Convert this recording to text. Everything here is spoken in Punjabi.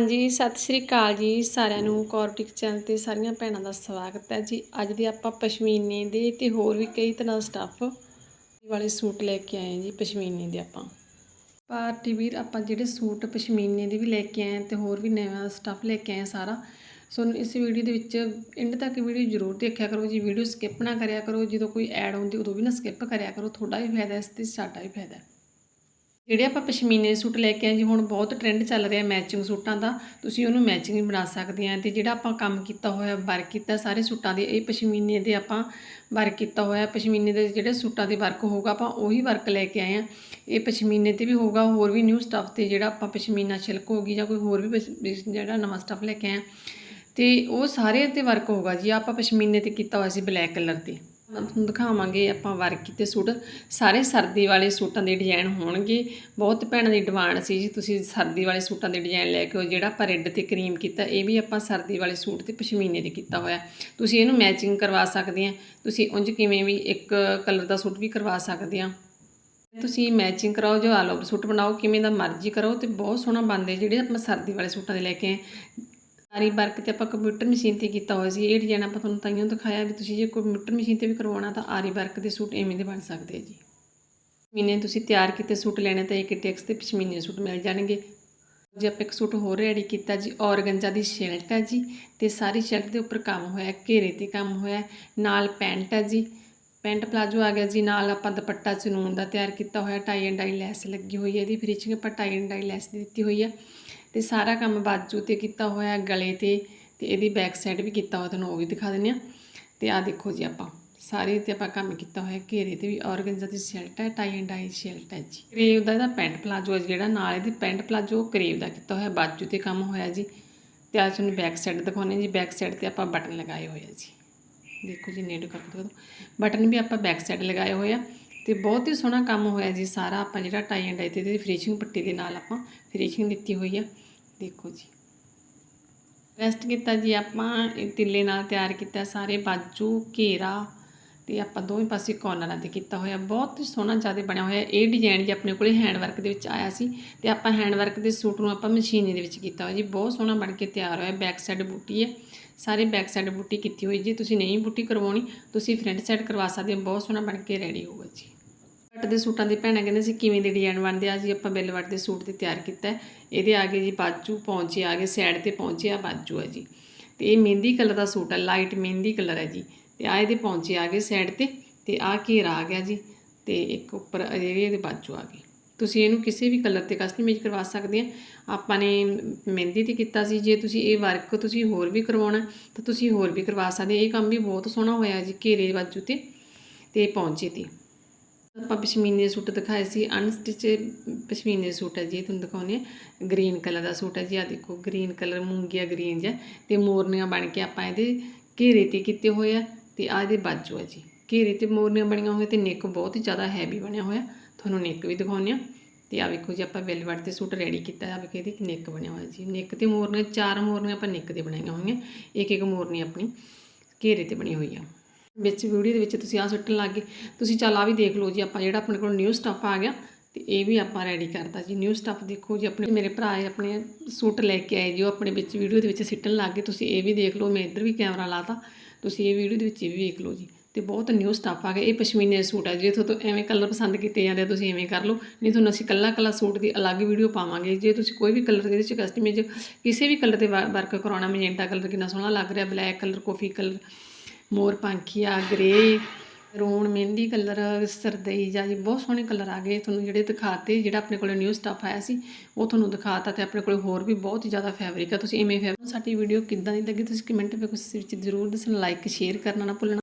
ਹਾਂਜੀ, ਸਤਿ ਸ੍ਰੀ ਅਕਾਲ ਜੀ ਸਾਰਿਆਂ ਨੂੰ। ਕੌਰਟਿਕ ਚੈਨਲ ਤੇ ਸਾਰੀਆਂ ਭੈਣਾਂ ਦਾ ਸਵਾਗਤ ਹੈ ਜੀ। ਅੱਜ ਦੇ ਆਪਾਂ ਪਸ਼ਮੀਨੇ ਦੇ ਤੇ ਹੋਰ ਵੀ ਕਈ ਤਰ੍ਹਾਂ ਦਾ ਸਟੱਫ ਵਾਲੇ ਸੂਟ ਲੈ ਕੇ ਆਏ ਜੀ, ਪਸ਼ਮੀਨੇ ਦੇ ਆਪਾਂ। ਪਾਰਟੀ ਵੀਰ, ਆਪਾਂ ਜਿਹੜੇ ਸੂਟ ਪਸ਼ਮੀਨੇ ਦੇ ਵੀ ਲੈ ਕੇ ਆਏ ਹਾਂ ਤੇ ਹੋਰ ਵੀ ਨਵਾਂ ਸਟੱਫ ਲੈ ਕੇ ਆਏ ਸਾਰਾ। ਸੋ ਇਸ ਵੀਡੀਓ ਦੇ ਵਿੱਚ ਐਂਡ ਤੱਕ ਵੀਡੀਓ ਜ਼ਰੂਰ ਦੇਖਿਆ ਕਰੋ ਜੀ। ਵੀਡੀਓ ਸਕਿਪ ਨਾ ਕਰਿਆ ਕਰੋ। ਜਦੋਂ ਕੋਈ ਐਡ ਆਉਂਦੀ, ਉਦੋਂ ਵੀ ਨਾ ਸਕਿਪ ਕਰਿਆ ਕਰੋ। ਤੁਹਾਡਾ ਵੀ ਫਾਇਦਾ ਇਸ ਤੇ, ਸਾਡਾ ਵੀ ਫਾਇਦਾ। ਜਿਹੜੇ ਆਪਾਂ ਪਸ਼ਮੀਨੇ ਦੇ ਸੂਟ ਲੈ ਕੇ ਆਏ ਜੀ, ਹੁਣ ਬਹੁਤ ਟ੍ਰੈਂਡ ਚੱਲ ਰਿਹਾ ਮੈਚਿੰਗ ਸੂਟਾਂ ਦਾ। ਤੁਸੀਂ ਉਹਨੂੰ ਮੈਚਿੰਗ ਬਣਾ ਸਕਦੇ ਆ। ਤੇ ਜਿਹੜਾ ਆਪਾਂ ਕੰਮ ਕੀਤਾ ਹੋਇਆ ਵਰਕ ਕੀਤਾ, ਸਾਰੇ ਸੂਟਾਂ ਦੇ, ਇਹ ਪਸ਼ਮੀਨੇ ਦੇ ਆਪਾਂ ਵਰਕ ਕੀਤਾ ਹੋਇਆ, ਪਸ਼ਮੀਨੇ ਦੇ ਜਿਹੜੇ ਸੂਟਾਂ ਦੇ ਵਰਕ ਹੋਊਗਾ, ਆਪਾਂ ਉਹੀ ਵਰਕ ਲੈ ਕੇ ਆਏ ਆ। ਇਹ ਪਸ਼ਮੀਨੇ ਤੇ ਵੀ ਹੋਊਗਾ, ਹੋਰ ਵੀ ਨਿਊ ਸਟੱਫ ਤੇ ਜਿਹੜਾ ਆਪਾਂ ਪਸ਼ਮੀਨਾ ਛਿਲਕ ਹੋਗੀ ਜਾਂ ਕੋਈ ਹੋਰ ਵੀ ਜਿਹੜਾ ਨਵਾਂ ਸਟੱਫ ਲੈ ਕੇ ਆਏ ਆ। ਤੇ ਉਹ ਸਾਰੇ ਤੇ ਵਰਕ ਹੋਊਗਾ ਜੀ। ਆਪਾਂ ਪਸ਼ਮੀਨੇ ਤੇ ਕੀਤਾ ਹੋਇਆ ਸੀ ਬਲੈਕ ਕਲਰ ਤੇ। ਤੁਹਾਨੂੰ ਦਿਖਾਵਾਂਗੇ ਆਪਾਂ ਵਰਕ ਕੀਤੇ ਸੂਟ। ਸਾਰੇ ਸਰਦੀ ਵਾਲੇ ਸੂਟਾਂ ਦੇ ਡਿਜ਼ਾਈਨ ਹੋਣਗੇ। ਬਹੁਤ ਭੈਣਾਂ ਦੀ ਡਿਮਾਂਡ ਸੀ ਜੀ, ਤੁਸੀਂ ਸਰਦੀ ਵਾਲੇ ਸੂਟਾਂ ਦੇ ਡਿਜ਼ਾਈਨ ਲੈ ਕੇ ਆਓ, ਜਿਹੜਾ ਆਪਾਂ ਰੈੱਡ ਤੇ ਕਰੀਮ ਕੀਤਾ, ਇਹ ਵੀ ਆਪਾਂ ਸਰਦੀ ਵਾਲੇ ਸੂਟ ਤੇ ਪਸ਼ਮੀਨੇ ਦੇ ਕੀਤਾ ਹੋਇਆ। ਤੁਸੀਂ ਇਹਨੂੰ ਮੈਚਿੰਗ ਕਰਵਾ ਸਕਦੇ ਆ। ਤੁਸੀਂ ਉਂਝ ਕਿਵੇਂ ਵੀ ਇੱਕ ਕਲਰ ਦਾ ਸੂਟ ਵੀ ਕਰਵਾ ਸਕਦੇ ਆ। ਤੁਸੀਂ ਮੈਚਿੰਗ ਕਰਾਓ, ਜੋ ਆਲ ਓਵਰ ਸੂਟ ਬਣਾਓ, ਕਿਵੇਂ ਦਾ ਮਰਜ਼ੀ ਕਰੋ ਤੇ ਬਹੁਤ ਸੋਹਣਾ ਬਣਦੇ ਜਿਹੜੇ ਆਪਾਂ ਸਰਦੀ ਵਾਲੇ ਸੂਟਾਂ ਦੇ ਲੈ ਕੇ ਆਏ ਆਰੀ ਵਰਕ ਤੇ ਆਪਾਂ ਕੰਪਿਊਟਰ ਮਸ਼ੀਨ ਤੇ ਕੀਤਾ ਹੋਇਆ ਸੀ, ਇਹ ਡਿਜ਼ਾਈਨ ਆਪਾਂ ਤੁਹਾਨੂੰ ਤਾਈਓ ਦਿਖਾਇਆ ਵੀ ਤੁਸੀਂ ਜੇ ਕੰਪਿਊਟਰ ਮਸ਼ੀਨ ਤੇ ਵੀ ਕਰਵਾਉਣਾ ਤਾਂ ਆਰੀ ਵਰਕ ਦੇ ਸੂਟ ਐਵੇਂ ਦੇ ਬਣ ਸਕਦੇ ਆ ਜੀ। ਮੀਨੇ ਤੁਸੀਂ ਤਿਆਰ ਕੀਤੇ ਸੂਟ ਲੈਣੇ ਤਾਂ ਇੱਕ ਟੈਕਸ ਤੇ ਪਸ਼ਮੀਨੇ ਸੂਟ ਮਿਲ ਜਾਣਗੇ। ਜੇ ਆਪਾਂ ਇੱਕ ਸੂਟ ਹੋਰ ਰੈਡੀ ਕੀਤਾ ਜੀ, ਔਰਗੰਜਾ ਦੀ ਸ਼ਰਟ ਹੈ ਜੀ, ਤੇ ਸਾਰੀ ਸ਼ਰਟ ਦੇ ਉੱਪਰ ਕੰਮ ਹੋਇਆ, ਘੇਰੇ ਤੇ ਕੰਮ ਹੋਇਆ, ਨਾਲ ਪੈਂਟ ਹੈ ਜੀ। ਪੈਂਟ ਪਲਾਜੋ ਆ ਗਿਆ ਜੀ, ਨਾਲ ਆਪਾਂ ਦੁਪੱਟਾ ਚਨੂਨ ਦਾ ਤਿਆਰ ਕੀਤਾ ਹੋਇਆ ਟਾਈ ਐਂਡ ਡਾਈ ਲੈਸ ਲੱਗੀ ਹੋਈ ਹੈ ਇਹਦੀ ਫਿਨਿਸ਼ਿੰਗ ਆਪਾਂ ਟਾਈ ਐਂਡ ਡਾਈ ਲੈਸ ਦੀ ਦਿੱਤੀ ਹੋਈ ਹੈ ਤੇ ਸਾਰਾ ਕੰਮ ਬਾਜੂ ਤੇ ਕੀਤਾ ਹੋਇਆ, ਗਲੇ ਤੇ ਤੇ ਇਹਦੀ ਬੈਕ ਸਾਈਡ ਵੀ ਕੀਤਾ ਹੋਇਆ, ਤੁਹਾਨੂੰ ਉਹ ਵੀ ਦਿਖਾ ਦਿੰਦੇ ਆ ਤੇ ਆਹ ਦੇਖੋ ਜੀ ਆਪਾਂ, ਸਾਰੇ ਤੇ ਆਪਾਂ ਕੰਮ ਕੀਤਾ ਹੋਇਆ, ਘੇਰੇ ਤੇ ਵੀ ਔਰਗੰਜ਼ਾ ਦੀ ਸ਼ਰਟ ਹੈ ਟਾਈ ਐਂਡ ਡਾਈ ਸ਼ਰਟ ਹੈ ਜੀ। ਕਰੇਵ ਦਾ ਇਹਦਾ ਪੈਂਟ ਪਲਾਜੋ ਹੈ ਜਿਹੜਾ ਨਾਲ ਇਹਦੀ ਪੈਂਟ ਪਲਾਜੋ ਕਰੇਵ ਦਾ ਕੀਤਾ ਹੋਇਆ, ਬਾਜੂ ਤੇ ਕੰਮ ਹੋਇਆ ਜੀ। ਤੇ ਆ ਤੁਹਾਨੂੰ ਬੈਕ ਸਾਈਡ ਦਿਖਾਉਂਦੇ ਜੀ ਬੈਕ ਸਾਈਡ ਤੇ ਆਪਾਂ ਬਟਨ ਲਗਾਏ ਹੋਏ ਆ ਜੀ। ਦੇਖੋ ਜੀ ਨੇੜੇ ਕਰਕੇ ਦਿਖਾ ਦਿਓ। ਬਟਨ ਵੀ ਆਪਾਂ ਬੈਕ ਸਾਈਡ ਲਗਾਏ ਹੋਏ ਆ। ਤੇ ਬਹੁਤ ਹੀ ਸੋਹਣਾ ਕੰਮ ਹੋਇਆ ਜੀ ਸਾਰਾ। ਆਪਾਂ ਜਿਹੜਾ ਟਾਈ ਐਂਡ ਡਾਈ ਤੇ ਫਿਨਿਸ਼ਿੰਗ ਪੱਟੀ ਦੇ ਨਾਲ ਆਪਾਂ ਫਿਨਿਸ਼ਿੰਗ ਦਿੱਤੀ ਹੋਈ ਆ। ਦੇਖੋ ਜੀ। ਰੈਸਟ ਕੀਤਾ ਜੀ ਆਪਾਂ, ਇਹ ਤਿੱਲੇ ਨਾਲ ਤਿਆਰ ਕੀਤਾ ਸਾਰੇ ਬਾਜੂ, ਘੇਰਾ ਤੇ ਆਪਾਂ ਦੋਵੇਂ ਪਾਸੇ ਕੋਰਨਰਾਂ ਤੇ ਕੀਤਾ ਹੋਇਆ। ਬਹੁਤ ਹੀ ਸੋਹਣਾ ਜ਼ਿਆਦਾ ਬਣਿਆ ਹੋਇਆ। ਇਹ ਡਿਜ਼ਾਈਨ ਜੀ ਆਪਣੇ ਕੋਲੇ ਹੈਂਡ ਵਰਕ ਦੇ ਵਿੱਚ ਆਇਆ ਸੀ ਤੇ ਆਪਾਂ ਹੈਂਡ ਵਰਕ ਦੇ ਸੂਟ ਨੂੰ ਆਪਾਂ ਮਸ਼ੀਨੀ ਦੇ ਵਿੱਚ ਕੀਤਾ ਹੋਇਆ ਜੀ। ਬਹੁਤ ਸੋਹਣਾ ਬਣ ਕੇ ਤਿਆਰ ਹੋਇਆ। ਬੈਕ ਸਾਈਡ ਬੂਟੀ ਹੈ। ਸਾਰੇ ਬੈਕ ਸਾਈਡ ਬੂਟੀ ਕੀਤੀ ਹੋਈ ਜੀ। ਤੁਸੀਂ ਨਹੀਂ ਬੂਟੀ ਕਰਵਾਉਣੀ, ਤੁਸੀਂ ਫਰੰਟ ਸਾਈਡ ਕਰਵਾ ਸਕਦੇ ਹੋ। ਬਹੁਤ ਸੋਹਣਾ ਬਣ ਕੇ ਰੈਡੀ ਹੋਊਗਾ ਜੀ। ਕੱਟ ਦੇ ਸੂਟਾਂ ਦੀ ਭੈਣਾਂ ਕਹਿੰਦੇ ਸੀ, ਕਿਵੇਂ ਦੇ ਡਿਜ਼ਾਈਨ ਬਣਦੇ ਆ? ਜੀ ਆਪਾਂ ਬਿੱਲ ਵੱਟ ਦੇ ਸੂਟ ਤੇ ਤਿਆਰ ਕੀਤਾ ਇਹਦੇ ਆ ਗਏ ਜੀ ਬਾਜੂ ਪਹੁੰਚੇ ਆ ਗਏ ਸਾਈਡ ਤੇ ਪਹੁੰਚੇ ਆ, ਬਾਜੂ ਆ ਜੀ। ਤੇ ਇਹ ਮਹਿੰਦੀ ਕਲਰ ਦਾ ਸੂਟ ਹੈ ਲਾਈਟ ਮਹਿੰਦੀ ਕਲਰ ਹੈ ਜੀ। ਤੇ ਆ ਇਹਦੇ ਪਹੁੰਚੇ ਆ ਗਏ ਸਾਈਡ ਤੇ ਤੇ ਆ ਘੇਰਾ ਆ ਗਿਆ ਜੀ। ਤੇ ਇੱਕ ਉੱਪਰ ਜਿਹੜੀ ਇਹਦੇ ਬਾਜੂ ਆ ਗਈ ਤੁਸੀਂ ਇਹਨੂੰ ਕਿਸੇ ਵੀ ਕਲਰ ਤੇ ਕਸਟਮਾਈਜ਼ ਕਰਵਾ ਸਕਦੇ ਆ। ਆਪਾਂ ਨੇ ਮਹਿੰਦੀ ਤੇ ਕੀਤਾ ਸੀ, ਜੇ ਤੁਸੀਂ ਇਹ ਵਰਕ ਤੁਸੀਂ ਹੋਰ ਵੀ ਕਰਵਾਉਣਾ ਤਾਂ ਤੁਸੀਂ ਹੋਰ ਵੀ ਕਰਵਾ ਸਕਦੇ ਇਹ ਕੰਮ ਵੀ ਬਹੁਤ ਸੋਹਣਾ ਹੋਇਆ ਜੀ, ਘੇਰੇ ਬਾਜੂ ਤੇ ਤੇ ਪਹੁੰਚੇ ਤੇ। ਆਪਾਂ ਪਸ਼ਮੀਨੇ ਦੇ ਸੂਟ ਦਿਖਾਏ ਸੀ ਅਨਸਟਿਚ ਪਸ਼ਮੀਨੇ ਦੇ ਸੂਟ ਹੈ ਜੀ, ਇਹ ਤੁਹਾਨੂੰ ਦਿਖਾਉਂਦੇ ਆ ਗ੍ਰੀਨ ਕਲਰ ਦਾ ਸੂਟ ਹੈ ਜੀ ਆ ਦੇਖੋ ਗ੍ਰੀਨ ਕਲਰ ਮੂੰਗੀਆ ਗ੍ਰੀਨ ਜਿਹਾ, ਤੇ ਮੋਰਨੀਆਂ ਬਣ ਕੇ ਆਪਾਂ ਇਹਦੇ ਘੇਰੇ ਤੇ ਕੀਤੇ ਹੋਏ ਆ, ਤੇ ਆ ਇਹਦੇ ਬਾਜੂ ਹੈ ਜੀ। ਘੇਰੇ ਤੇ ਮੋਰਨੀਆਂ ਬਣੀਆਂ ਹੋਈਆਂ ਤੇ ਨੈਕ ਬਹੁਤ ਹੀ ਜ਼ਿਆਦਾ ਹੈਵੀ ਬਣਿਆ ਹੋਇਆ। ਤੁਹਾਨੂੰ ਨੈਕ ਵੀ ਦਿਖਾਉਂਦੇ ਆ ਤੇ ਆ ਵੇਖੋ ਜੀ, ਆਪਾਂ ਵੈਲਵਟ ਤੇ ਸੂਟ ਰੈਡੀ ਕੀਤਾ ਆ ਵੇਖੋ ਇਹਦੀ ਨੈਕ ਬਣਿਆ ਹੋਇਆ ਜੀ। ਨੈਕ ਤੇ ਮੋਰਨੀਆਂ ਚਾਰ ਮੋਰਨੀਆਂ ਆਪਾਂ ਨੈਕ ਤੇ ਬਣਾਈਆਂ ਹੋਈਆਂ। ਇੱਕ ਇੱਕ ਮੋਰਨੀ ਆਪਣੀ ਘੇਰੇ ਤੇ ਬਣੀ ਹੋਈ ਆ। ਵਿੱਚ ਵੀਡੀਓ ਦੇ ਵਿੱਚ ਤੁਸੀਂ ਆ ਸੁੱਟਣ ਲੱਗ ਗਏ। ਤੁਸੀਂ ਚੱਲ ਆ ਵੀ ਦੇਖ ਲਓ ਜੀ, ਆਪਾਂ ਜਿਹੜਾ ਆਪਣੇ ਕੋਲ ਨਿਊ ਸਟੱਫ ਆ ਗਿਆ, ਤੇ ਇਹ ਵੀ ਆਪਾਂ ਰੈਡੀ ਕਰਤਾ ਜੀ। ਨਿਊ ਸਟੱਫ ਦੇਖੋ ਜੀ, ਆਪਣੇ ਮੇਰੇ ਭਰਾ ਆਪਣੇ ਸੂਟ ਲੈ ਕੇ ਆਏ ਜੀ, ਉਹ ਆਪਣੇ ਵਿੱਚ ਵੀਡੀਓ ਦੇ ਵਿੱਚ ਸਿੱਟਣ ਲੱਗ ਗਏ। ਤੁਸੀਂ ਇਹ ਵੀ ਦੇਖ ਲਓ, ਮੈਂ ਇੱਧਰ ਵੀ ਕੈਮਰਾ ਲਾਤਾ। ਤੁਸੀਂ ਇਹ ਵੀਡੀਓ ਦੇ ਵਿੱਚ ਇਹ ਵੀ ਵੇਖ ਲਓ ਜੀ। ਤੇ ਬਹੁਤ ਨਿਊ ਸਟੱਫ ਆ ਗਿਆ ਇਹ ਪਸ਼ਮੀਨੇ ਦੇ ਸੂਟ ਆ ਜੇ ਤੁਹਾਨੂੰ ਐਵੇਂ ਕਲਰ ਪਸੰਦ ਕੀਤੇ ਜਾਂਦੇ ਆ, ਤੁਸੀਂ ਐਵੇਂ ਕਰ ਲਓ। ਨਹੀਂ ਤੁਹਾਨੂੰ ਅਸੀਂ ਕੱਲਾ ਕੱਲਾ ਸੂਟ ਦੀ ਅਲੱਗ ਵੀਡੀਓ ਪਾਵਾਂਗੇ। ਜੇ ਤੁਸੀਂ ਕੋਈ ਵੀ ਕਲਰ ਦੇ ਵਿੱਚ ਕਸਟਮਾਈਜ਼ ਕਿਸੇ ਵੀ ਕਲਰ ਤੇ ਵਰਕ ਕਰਾਉਣਾ ਮੈਜੈਂਟਾ ਕਲਰ ਕਿੰਨਾ ਸੋਹਣਾ ਲੱਗ ਰਿਹਾ ਬਲੈਕ ਕਲਰ ਕਾਫੀ ਕਲਰ ਮੋਰ ਪੰਖੀਆ ਗ੍ਰੇ ਰੋਣ ਮਹਿੰਦੀ ਕਲਰ ਸਰਦਈ ਜਾਂ ਜੀ ਬਹੁਤ ਸੋਹਣੇ ਕਲਰ ਆ ਗਏ। ਤੁਹਾਨੂੰ ਜਿਹੜੇ ਦਿਖਾਤੇ ਜਿਹੜਾ ਆਪਣੇ ਕੋਲ ਨਿਊ ਸਟੱਫ ਆਇਆ ਸੀ ਉਹ ਤੁਹਾਨੂੰ ਦਿਖਾਤਾ ਤੇ ਆਪਣੇ ਕੋਲ ਹੋਰ ਵੀ ਬਹੁਤ ਹੀ ਜ਼ਿਆਦਾ ਫੈਬਰਿਕ ਆ। ਤੁਸੀਂ ਇਵੇਂ ਫੈਬਰਿਕ ਸਾਡੀ ਵੀਡੀਓ ਕਿੱਦਾਂ ਦੀ ਲੱਗੀ ਤੁਸੀਂ ਕਮੈਂਟ ਵਿੱਚ ਜ਼ਰੂਰ ਦੱਸਣਾ ਲਾਈਕ ਸ਼ੇਅਰ ਕਰਨਾ ਨਾ ਭੁੱਲਣਾ।